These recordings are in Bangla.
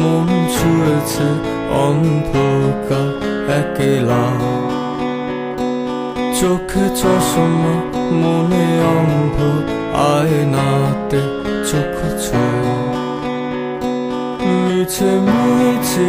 মন ছুঁয়েছে অন্ধকার একেলা। চোখে চশমা মনে অন্ধ আয়নাতে চোখ ছুঁয়ে। মিছে মিছে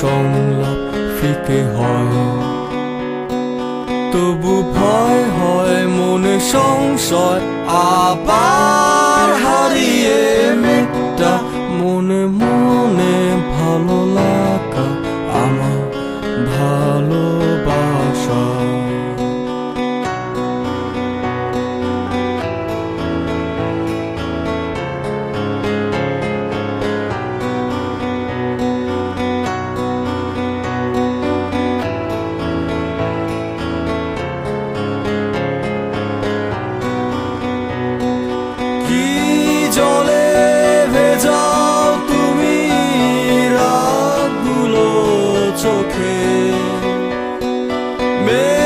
সংলাপ ফিকে হয়। তবু ভয় হয় মনে সংশয় আবার Maybe.